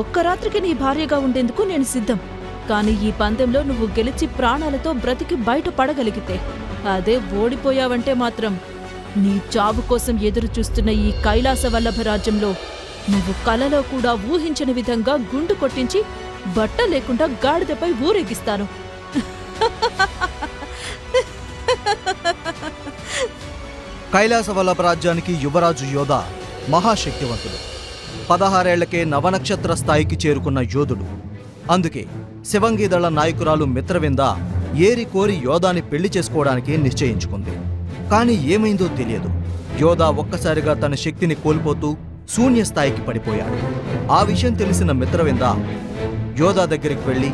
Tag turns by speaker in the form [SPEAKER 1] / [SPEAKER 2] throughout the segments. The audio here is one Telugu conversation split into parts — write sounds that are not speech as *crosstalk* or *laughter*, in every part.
[SPEAKER 1] ఒక్క రాత్రికి నీ భార్యగా ఉండేందుకు నేను సిద్ధం. కానీ ఈ పందెంలో నువ్వు గెలిచి ప్రాణాలతో బ్రతికి బయట పడగలిగితే అదే ఓడిపోయావంటే మాత్రం. నీ చావు కోసం ఎదురు చూస్తున్న ఈ కైలాస వల్లభ రాజ్యంలో నువ్వు కలలో కూడా ఊహించని విధంగా గుండు కొట్టించి బట్ట లేకుండా గాడిదపై ఊరేగిస్తాను.
[SPEAKER 2] కైలాస వల్లభ రాజ్యానికి యువరాజు యోధ మహాశక్తివంతుడు. పదహారేళ్ళకే నవనక్షత్ర స్థాయికి చేరుకున్న యోధుడు. అందుకే శివంగీదళ నాయకురాలు మిత్రవింద ఏరి కోరి యోధాని పెళ్ళి చేసుకోవడానికి నిశ్చయించుకుంది. కానీ ఏమైందో తెలియదు. యోధా ఒక్కసారిగా తన శక్తిని కోల్పోతూ శూన్య స్థాయికి పడిపోయాడు. ఆ విషయం తెలిసిన మిత్రవింద యోధా దగ్గరికి వెళ్ళి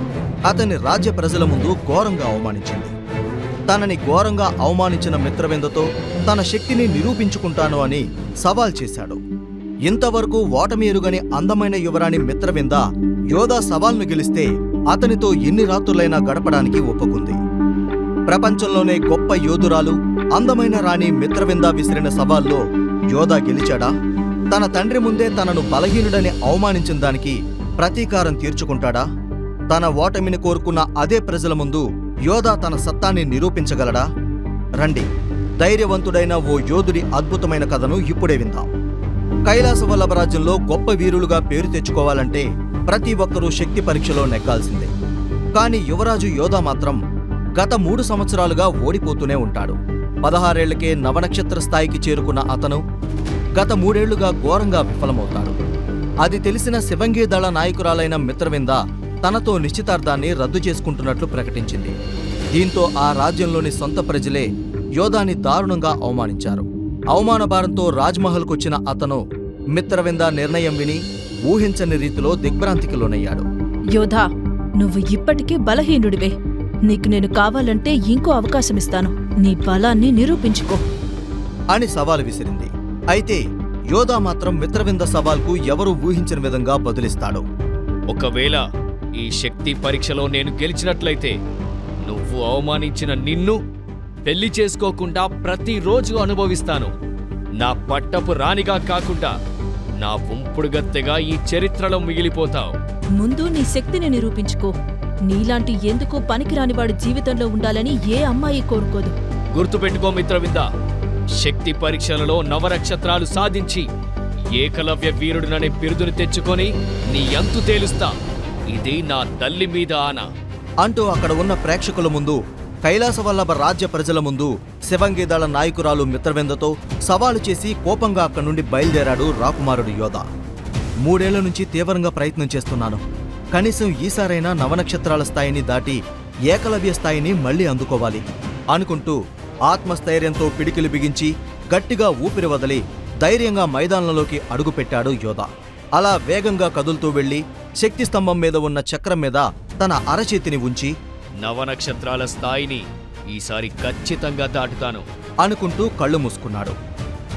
[SPEAKER 2] అతని రాజ్య ప్రజల ముందు ఘోరంగా అవమానించింది. తనని ఘోరంగా అవమానించిన మిత్రవిందతో తన శక్తిని నిరూపించుకుంటాను అని సవాల్ చేశాడు. ఇంతవరకు ఓటమి ఎరుగని అందమైన యువరాణి మిత్రవింద యోధా సవాల్ను గెలిస్తే అతనితో ఎన్ని రాత్రులైనా గడపడానికి ఒప్పుకుంది. ప్రపంచంలోనే గొప్ప యోధురాలు అందమైన రాణి మిత్రవింద విసిరిన సవాల్లో యోధా గెలిచాడా? తన తండ్రి ముందే తనను బలహీనుడని అవమానించిన దానికి ప్రతీకారం తీర్చుకుంటాడా? తన ఓటమిని కోరుకున్న అదే ప్రజల ముందు యోధా తన సత్తాన్ని నిరూపించగలడా? రండి ధైర్యవంతుడైన ఓ యోధుడి అద్భుతమైన కథను ఇప్పుడే విందాం. కైలాస వల్లభ రాజ్యంలో గొప్ప వీరులుగా పేరు తెచ్చుకోవాలంటే ప్రతి ఒక్కరూ శక్తి పరీక్షలో నెగ్గాల్సిందే. కానీ యువరాజు యోధా మాత్రం గత మూడు సంవత్సరాలుగా ఓడిపోతూనే ఉంటాడు. పదహారేళ్ళకే నవనక్షత్ర స్థాయికి చేరుకున్న అతను గత మూడేళ్ళుగా ఘోరంగా విఫలమవుతాడు. అది తెలిసిన శివంగి దళ నాయకురాలైన మిత్రవింద తనతో నిశ్చితార్థాన్ని రద్దు చేసుకుంటున్నట్లు ప్రకటించింది. దీంతో ఆ రాజ్యంలోని సొంత ప్రజలే యోధాని దారుణంగా అవమానించారు. అవమాన భారంతో రాజ్మహల్కొచ్చిన అతను మిత్రవింద నిర్ణయం విని ఊహించని రీతిలో దిగ్భ్రాంతికి లోనయ్యాడు.
[SPEAKER 1] యోధా నువ్వు ఇప్పటికీ బలహీనుడివే. నీకు నేను కావాలంటే ఇంకో అవకాశం ఇస్తాను నీ బలాన్ని నిరూపించుకో.
[SPEAKER 2] అని సవాలు విసిరింది. అయితే యోధా మాత్రం మిత్రవింద సవాల్కు ఎవరూ ఊహించని విధంగా బదులిస్తాడు.
[SPEAKER 3] ఒకవేళ ఈ శక్తి పరీక్షలో నేను గెలిచినట్లయితే నువ్వు అవమానించిన నిన్ను పెళ్ళి చేసుకోకుండా ప్రతిరోజు అనుభవిస్తాను. నా పట్టపు రాణిగా కాకుండా నా ఉంపుడుగత్తెగా ఈ చరిత్రలో మిగిలిపోతావు.
[SPEAKER 1] ముందు నీ శక్తిని నిరూపించుకో. నీలాంటి ఎందుకు పనికిరాని వాడి జీవితంలో ఉండాలని ఏ అమ్మాయి కోరుకోదు.
[SPEAKER 3] గుర్తుపెట్టుకో మిత్రవింద. శక్తి పరీక్షలలో నవనక్షత్రాలు సాధించి ఏకలవ్య వీరుడుననే బిరుదుని తెచ్చుకొని నీ అంతు తేలుస్తా. ఇది నా తల్లి మీద ఆన.
[SPEAKER 2] అంటూ అక్కడ ఉన్న ప్రేక్షకుల ముందు కైలాసవల్లభ రాజ్య ప్రజల ముందు శివంగీదళ నాయకురాలు మిత్రవిందతో సవాలు చేసి కోపంగా అక్కడి నుండి బయలుదేరాడు రాకుమారుడు యోధ. మూడేళ్ళ నుంచి తీవ్రంగా ప్రయత్నం చేస్తున్నాను. కనీసం ఈసారైనా నవనక్షత్రాల స్థాయిని దాటి ఏకలవ్య స్థాయిని మళ్ళీ అందుకోవాలి అనుకుంటూ ఆత్మస్థైర్యంతో పిడికిలు బిగించి గట్టిగా ఊపిరి వదిలి ధైర్యంగా మైదానంలోకి అడుగుపెట్టాడు యోధ. అలా వేగంగా కదులుతూ వెళ్ళి శక్తి స్తంభం మీద ఉన్న చక్రం మీద తన అరచేతిని ఉంచి
[SPEAKER 3] నవనక్షత్రాల స్థాయిని ఈసారి ఖచ్చితంగా దాటుతాను.
[SPEAKER 2] అనుకుంటూ కళ్ళు మూసుకున్నాడు.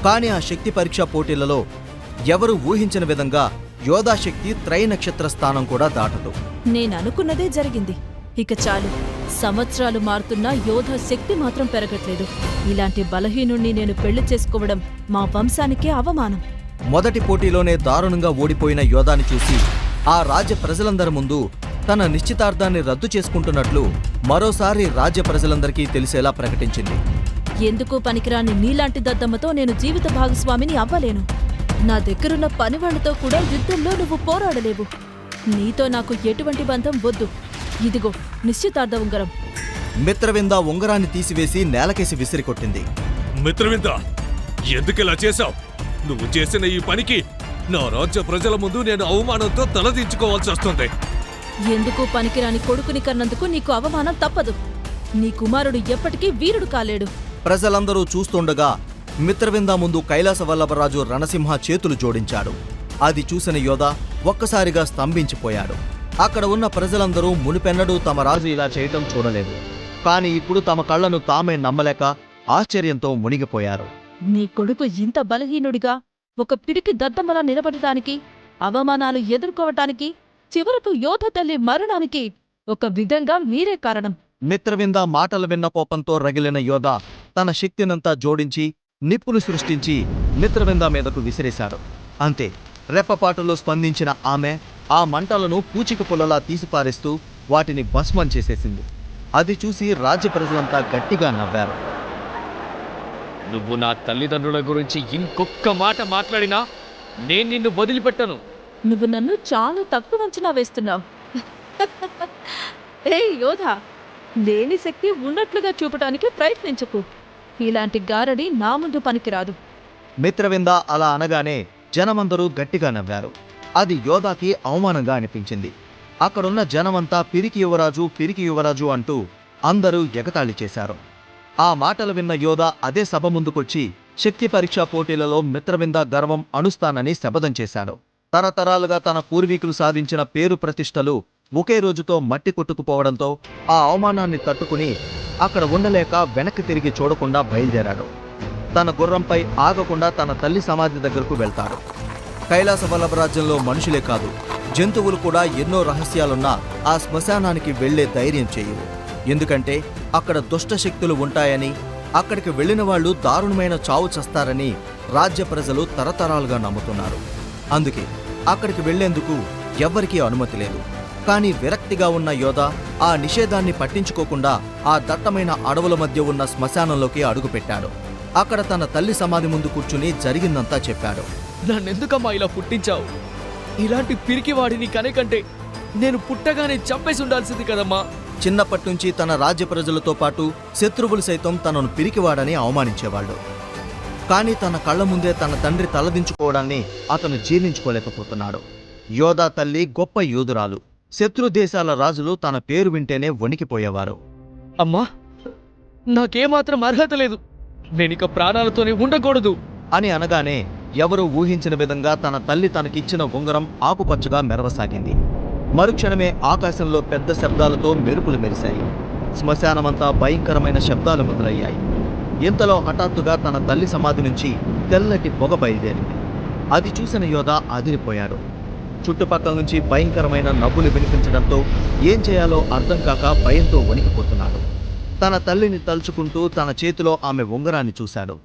[SPEAKER 2] కాని ఆ శక్తి పరీక్ష పోటీలలో ఎవరు ఊహించిన విధంగా యోధా శక్తి త్రయ నక్షత్ర స్థానం కూడా దాటదు.
[SPEAKER 1] నేననుకున్నదే జరిగింది. ఇక చాలు. సంవత్సరాలు మారుతున్నా యోధ శక్తి మాత్రం పెరగట్లేదు. ఇలాంటి బలహీనుణ్ణి నేను పెళ్ళి చేసుకోవడం మా వంశానికే అవమానం.
[SPEAKER 2] మొదటి పోటీలోనే దారుణంగా ఓడిపోయిన యోధాని చూసి ఆ రాజ్య ప్రజలందరి ముందు తన నిశ్చితార్థాన్ని రద్దు చేసుకుంటున్నట్లు మరోసారి రాజ్య ప్రజలందరికీ తెలిసేలా ప్రకటించింది.
[SPEAKER 1] ఎందుకు పనికిరాని నీలాంటి దద్దమ్మతో నేను జీవిత భాగస్వామిని అవ్వలేను. నా దగ్గరున్న పనివాళ్ళతో కూడా యుద్ధంలో నువ్వు పోరాడలేవు. నీతో నాకు ఎటువంటి బంధం వద్దు. ఇదిగో నిశ్చితార్థ ఉంగరం.
[SPEAKER 2] మిత్రవింద ఉంగరాన్ని తీసివేసి నేలకేసి విసిరికొట్టింది.
[SPEAKER 4] మిత్రవింద ఎందుకిలా చేశావు? నువ్వు చేసిన ఈ పనికి నా రాజ్య ప్రజల ముందు నేను అవమానంతో తలదించుకోవాల్సి వస్తుంది
[SPEAKER 1] ఎందుకు పనికిరాని కొడుకుని కన్నందుకు నీకు అవమానం తప్పదు. నీ కుమారుడు ఎప్పటికీ వీరుడు కాలేడు.
[SPEAKER 2] ప్రజలందరూ చూస్తుండగా మిత్రవింద ముందు కైలాస వల్లభరాజు రణసింహ చేతులు జోడించాడు. అది చూసిన యోధ ఒక్కసారిగా స్తంభించిపోయాడు. అక్కడ ఉన్న ప్రజలందరూ మునిపెన్నడూ తమ రాజు ఇలా చేయటం చూడలేదు. కాని ఇప్పుడు తమ కళ్ళను తామే నమ్మలేక ఆశ్చర్యంతో మునిగిపోయారు.
[SPEAKER 1] నీ కొడుకు ఇంత బలహీనుడిగా ఒక పిడికి దద్దమ్మలా నిలబడటానికి అవమానాలు ఎదుర్కోవటానికి చివరకు యోధ తల్లి మరణానికి ఒక విధంగా మీరే కారణం.
[SPEAKER 2] మిత్రవింద మాటలు విన్న కోపంతో రగిలిన యోధ తన శక్తినంతా జోడించి నిప్పును సృష్టించి మిత్రవింద మీదకు విసిరేశాడు. అంతే రెప్పపాటులో స్పందించిన ఆమె ఆ మంటలను పూచిక పుల్లలా తీసిపారేస్తూ వాటిని భస్మం చేసేసింది. అది చూసి రాజ్య ప్రజలంతా గట్టిగా నవ్వారు.
[SPEAKER 3] నువ్వు నా తల్లిదండ్రుల గురించి ఇంకొక్క మాట మాట్లాడినా నేను నిన్ను వదిలిపెట్టను.
[SPEAKER 1] నువ్వు నన్ను చాలా తక్కువ అంచనా వేస్తున్నావు. *laughs* ఏ యోధ లేని శక్తి ఉన్నట్లుగా చూపటానికి ప్రయత్నించకు. ఇలాంటి గారడి నా ముందు పనికిరాదు.
[SPEAKER 2] మిత్రవింద అలా అనగానే జనమందరూ గట్టిగా నవ్వారు. అది యోధాకి అవమానంగా అనిపించింది. అక్కడున్న జనమంతా పిరికి యువరాజు పిరికి యువరాజు అంటూ అందరూ ఎగతాళి చేశారు. ఆ మాటలు విన్న యోధ అదే సభ ముందుకొచ్చి శక్తి పరీక్ష పోటీలలో మిత్రవింద గర్వం అణుస్తానని శపథం చేశాడు. తరతరాలుగా తన పూర్వీకులు సాధించిన పేరు ప్రతిష్టలు ఒకే రోజుతో మట్టి కొట్టుకుపోవడంతో ఆ అవమానాన్ని తట్టుకుని అక్కడ ఉండలేక వెనక్కి తిరిగి చూడకుండా బయలుదేరాడు. తన గుర్రంపై ఆగకుండా తన తల్లి సమాధి దగ్గరకు వెళ్తాడు. కైలాస వల్లభరాజ్యంలో మనుషులే కాదు జంతువులు కూడా ఎన్నో రహస్యాలున్నా ఆ శ్మశానానికి వెళ్ళే ధైర్యం చేయవు. ఎందుకంటే అక్కడ దుష్ట శక్తులు ఉంటాయని అక్కడికి వెళ్ళిన వాళ్ళు దారుణమైన చావు చస్తారని రాజ్య ప్రజలు తరతరాలుగా నమ్ముతున్నారు. అందుకే అక్కడికి వెళ్ళేందుకు ఎవ్వరికీ అనుమతి లేదు. కానీ విరక్తిగా ఉన్న యోధ ఆ నిషేధాన్ని పట్టించుకోకుండా ఆ దట్టమైన అడవుల మధ్య ఉన్న శ్మశానంలోకి అడుగుపెట్టాడు. అక్కడ తన తల్లి సమాధి ముందు కూర్చుని జరిగిందంతా చెప్పాడు.
[SPEAKER 3] నన్నెందుకమ్మా ఇలా పుట్టించావు? ఇలాంటి పిరికివాడిని కనే కంటే నేను పుట్టగానే చంపేసి ఉండాల్సింది కదమ్మా.
[SPEAKER 2] చిన్నప్పటి నుంచి తన రాజ్య ప్రజలతో పాటు శత్రువులు సైతం తనను పిరికివాడని అవమానించేవాళ్ళు. కానీ తన కళ్ళ ముందే తన తండ్రి తలదించుకోవడాన్ని అతను జీర్ణించుకోలేకపోతున్నాడు. యోధా తల్లి గొప్ప యూదురాలు. శత్రు దేశాల రాజులు తన పేరు వింటేనే వణికిపోయేవారు.
[SPEAKER 3] అమ్మా నాకేమాత్రం అర్హత లేదు. నేనిక ప్రాణాలతోనే ఉండకూడదు.
[SPEAKER 2] అని అనగానే ఎవరూ ఊహించిన విధంగా తన తల్లి తనకిచ్చిన ఉంగరం ఆకుపచ్చగా మెరవసాగింది. మరుక్షణమే ఆకాశంలో పెద్ద శబ్దాలతో మెరుపులు మెరిశాయి. శ్మశానమంతా భయంకరమైన శబ్దాలు మొదలయ్యాయి. ఇంతలో హఠాత్తుగా తన తల్లి సమాధి నుంచి తెల్లటి పొగ బయలుదేరింది. అది చూసిన యోధ అదిరిపోయాడు. చుట్టుపక్కల నుంచి భయంకరమైన నవ్వులు వినిపించడంతో ఏం చేయాలో అర్థం కాక భయంతో వణికిపోతున్నాడు. తన తల్లిని తలుచుకుంటూ తన చేతిలో ఆమె ఉంగరాన్ని చూశాడు.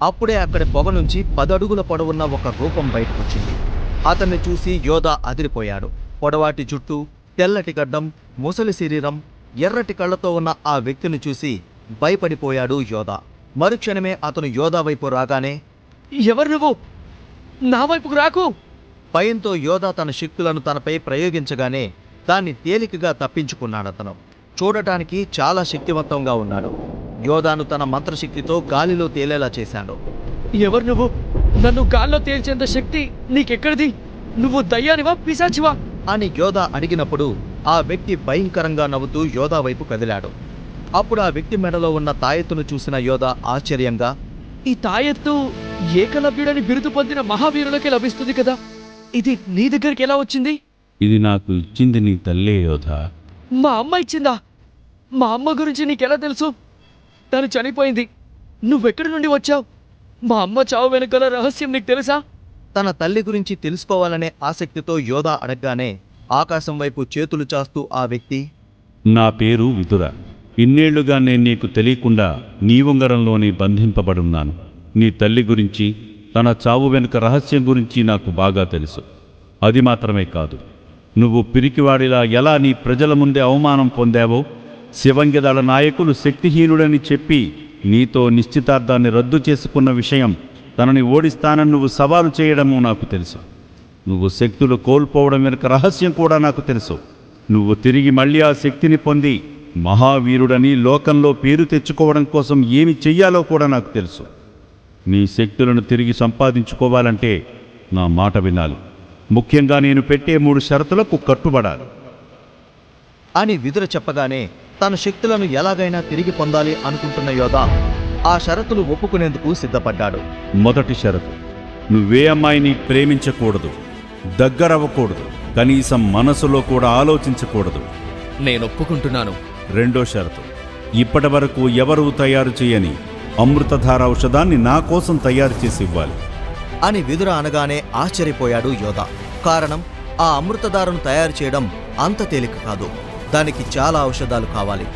[SPEAKER 2] అప్పుడే అక్కడి పొగ నుంచి పదడుగుల పొడవున్న ఒక రూపం బయటకొచ్చింది. అతన్ని చూసి యోధ అదిరిపోయాడు. పొడవాటి జుట్టు తెల్లటి గడ్డం ముసలి శరీరం ఎర్రటి కళ్ళతో ఉన్న ఆ వ్యక్తిని చూసి భయపడిపోయాడు యోధ. మరుక్షణమే అతను యోధా వైపు రాగానే
[SPEAKER 3] ఎవరు నువ్వు? నా వైపుకు రాకు!
[SPEAKER 2] భయంతో యోధ తన శక్తులను తనపై ప్రయోగించగానే దాన్ని తేలికగా తప్పించుకున్నాడతను చూడటానికి చాలా శక్తివంతంగా ఉన్నాడు. యోధాను తన మంత్రశక్తితో గాలిలో తేలేలా చేశాడు.
[SPEAKER 3] ఎవరు నువ్వు? నన్ను గాల్లో తేల్చేంత శక్తి నీకెక్కడిది? నువ్వు దయ్యానివా? పిశాచివా?
[SPEAKER 2] అని యోధ అడిగినప్పుడు ఆ వ్యక్తి భయంకరంగా నవ్వుతూ యోధా వైపు కదిలాడు. అప్పుడు ఆ వ్యక్తి మెడలో ఉన్న తాయెత్తును చూసిన యోధ ఆశ్చర్యంగా
[SPEAKER 3] ఈ తాయెత్తు ఏకలవ్యుడని బిరుదు పొందిన మహావీరులకే లభిస్తుంది కదా? ఇది నీ దగ్గరికి ఎలా వచ్చింది?
[SPEAKER 5] ఇది నాకు ఇచ్చింది నీ తల్లే యోధ.
[SPEAKER 3] మా అమ్మ ఇచ్చిందా? మా అమ్మ గురించి నీకెలా తెలుసు? తను చనిపోయింది. నువ్వెక్కడి నుండి వచ్చావు? మా అమ్మ చావు వెనుకల రహస్యం నీకు తెలుసా?
[SPEAKER 2] తన తల్లి గురించి తెలుసుకోవాలనే ఆసక్తితో యోధ అడగగానే ఆకాశం వైపు చేతులు చాస్తూ ఆ వ్యక్తి
[SPEAKER 5] నా పేరు విదుర. ఇన్నేళ్ళుగా నేను నీకు తెలియకుండా నీ ఉంగరంలోనే బంధింపబడున్నాను. నీ తల్లి గురించి తన చావు వెనుక రహస్యం గురించి నాకు బాగా తెలుసు. అది మాత్రమే కాదు నువ్వు పిరికివాడిలా ఎలా నీ ప్రజల ముందే అవమానం పొందావో శివంగిదళ నాయకులు శక్తిహీనుడని చెప్పి నీతో నిశ్చితార్థాన్ని రద్దు చేసుకున్న విషయం తనని ఓడిస్తానని నువ్వు సవాలు చేయడము నాకు తెలుసు. నువ్వు శక్తులు కోల్పోవడం వెనుక రహస్యం కూడా నాకు తెలుసు. నువ్వు తిరిగి మళ్ళీ ఆ శక్తిని పొంది మహావీరుడని లోకంలో పేరు తెచ్చుకోవడం కోసం ఏమి చెయ్యాలో కూడా నాకు తెలుసు. నీ శక్తులను తిరిగి సంపాదించుకోవాలంటే నా మాట వినాలి. ముఖ్యంగా నేను పెట్టే మూడు షరతులకు కట్టుబడాలి.
[SPEAKER 2] అని విదుర చెప్పగానే తన శక్తులను ఎలాగైనా తిరిగి పొందాలి అనుకుంటున్న యోధ ఆ షరతులు ఒప్పుకునేందుకు సిద్ధపడ్డాడు.
[SPEAKER 5] మొదటి షరతు నువ్వే అమ్మాయిని ప్రేమించకూడదు దగ్గరవ్వకూడదు కనీసం మనసులో కూడా ఆలోచించకూడదు.
[SPEAKER 3] నేను ఒప్పుకుంటున్నాను.
[SPEAKER 5] రెండో షరతు. ఇప్పటి వరకు ఎవరూ తయారు చేయని అమృతధార ఔషధాన్ని నా కోసం తయారు చేసి ఇవ్వాలి.
[SPEAKER 2] అని విదుర అనగానే ఆశ్చర్యపోయాడు యోధ. కారణం ఆ అమృతధారను తయారు చేయడం అంత తేలిక కాదు. దానికి చాలా ఔషధాలు కావాలి.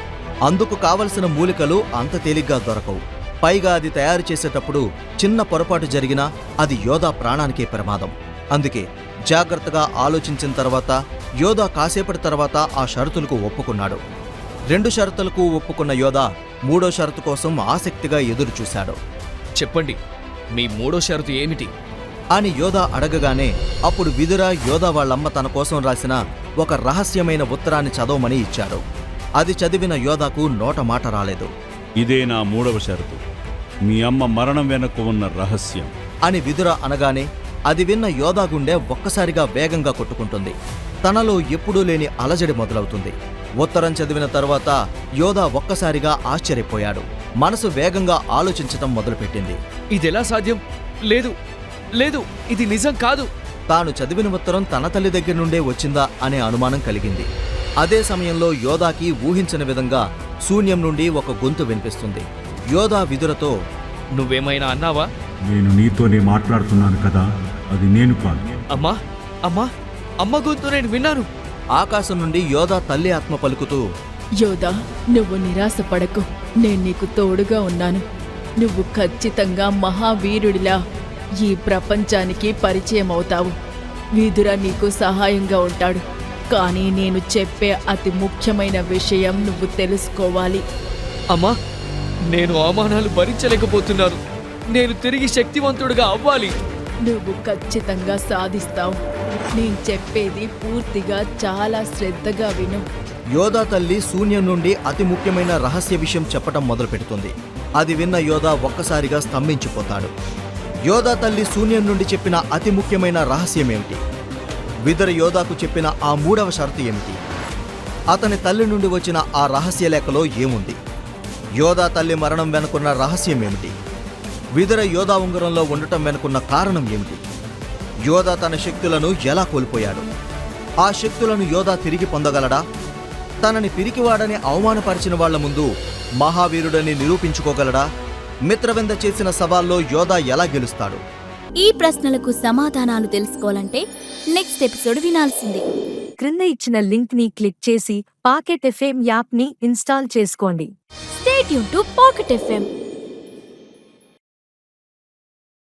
[SPEAKER 2] అందుకు కావలసిన మూలికలు అంత తేలిగ్గా దొరకవు. పైగా అది తయారు చేసేటప్పుడు చిన్న పొరపాటు జరిగినా అది యోధా ప్రాణానికే ప్రమాదం. అందుకే జాగ్రత్తగా ఆలోచించిన తర్వాత యోధా కాసేపటి తర్వాత ఆ షరతులకు ఒప్పుకున్నాడు. రెండు షరతులకు ఒప్పుకున్న యోధా మూడో షరతు కోసం ఆసక్తిగా ఎదురుచూశాడు.
[SPEAKER 3] చెప్పండి మీ మూడో షరతు ఏమిటి?
[SPEAKER 2] అని యోధా అడగగానే అప్పుడు విదుర యోధా వాళ్ళమ్మ తన కోసం రాసిన ఒక రహస్యమైన ఉత్తరాన్ని చదవమని ఇచ్చాడు. అది చదివిన యోధాకు నోట మాట రాలేదు.
[SPEAKER 5] ఇదే నా మూడవ షరతు. మీ అమ్మ మరణం వెనక ఉన్న రహస్యం.
[SPEAKER 2] అని విదుర అనగానే అది విన్న యోధా గుండె ఒక్కసారిగా వేగంగా కొట్టుకుంటుంది. తనలో ఎప్పుడూ లేని అలజడి మొదలవుతుంది. ఉత్తరం చదివిన తర్వాత యోధా ఒక్కసారిగా ఆశ్చర్యపోయాడు. మనసు వేగంగా ఆలోచించటం మొదలుపెట్టింది.
[SPEAKER 3] ఇదెలా సాధ్యం? లేదు లేదు ఇది నిజం కాదు.
[SPEAKER 2] తాను చదివిన ఉత్తరం తన తల్లి దగ్గర నుండే వచ్చిందా అనే అనుమానం కలిగింది. అదే సమయంలో యోధాకి ఊహించని విధంగా శూన్యం నుండి ఒక గొంతు వినిపిస్తుంది. యోధా విదురతో
[SPEAKER 3] నువ్వేమైనా అన్నావా?
[SPEAKER 6] నేను నీతోనే మాట్లాడుతున్నాను కదా అది నేను కాదు.
[SPEAKER 3] అమ్మా అమ్మా అమ్మ గొంతు నేను విన్నాను.
[SPEAKER 2] ఆకాశం నుండి యోధా తల్లి ఆత్మ పలుకుతూ
[SPEAKER 7] యోధా నువ్వు నిరాశపడకు నేను నీకు తోడుగా ఉన్నాను. నువ్వు ఖచ్చితంగా మహావీరుడిలా ఈ ప్రపంచానికి పరిచయం అవుతావు. వీధుర నీకు సహాయంగా ఉంటాడు. కానీ నేను చెప్పే అతి ముఖ్యమైన విషయం నువ్వు తెలుసుకోవాలి.
[SPEAKER 3] అమ్మా నేను అవమానాలు భరించలేకపోతున్నాను. నేను తిరిగి శక్తివంతుడిగా అవ్వాలి.
[SPEAKER 7] నువ్వు ఖచ్చితంగా సాధిస్తావు. నేను చెప్పేది పూర్తిగా చాలా శ్రద్ధగా విను.
[SPEAKER 2] యోధా తల్లి శూన్యం నుండి అతి ముఖ్యమైన రహస్య విషయం చెప్పటం మొదలుపెడుతుంది. అది విన్న యోధా ఒక్కసారిగా స్తంభించిపోతాడు. యోధా తల్లి శూన్యం నుండి చెప్పిన అతి ముఖ్యమైన రహస్యం ఏమిటి? విదర యోధాకు చెప్పిన ఆ మూడవ షరతు ఏమిటి? అతని తల్లి నుండి వచ్చిన ఆ రహస్య లేఖలో ఏముంది? యోధా తల్లి మరణం వెనుకున్న రహస్యమేమిటి విదర యోధా ఉంగరంలో ఉండటం వెనుకున్న కారణం ఏమిటి? యోధా తన శక్తులను ఎలా కోల్పోయాడు? ఆ శక్తులను యోధా తిరిగి పొందగలడా? తనని పిరికివాడని అవమానపరిచిన వాళ్ళ ముందు మహావీరుడని నిరూపించుకోగలడా? మిత్రవింద చేసిన సవాల్లో యోధా ఎలా గెలుస్తాడు?
[SPEAKER 8] ఈ ప్రశ్నలకు సమాధానాలు తెలుసుకోవాలంటే నెక్స్ట్ ఎపిసోడ్ వినాల్సిందే.
[SPEAKER 9] క్రింద ఇచ్చిన లింక్ని క్లిక్ చేసి పాకెట్ ఎఫ్ఎం యాప్ని ఇన్స్టాల్ చేసుకోండి.
[SPEAKER 8] స్టేట్ యూన్ టు పాకెట్ ఎఫ్ఎం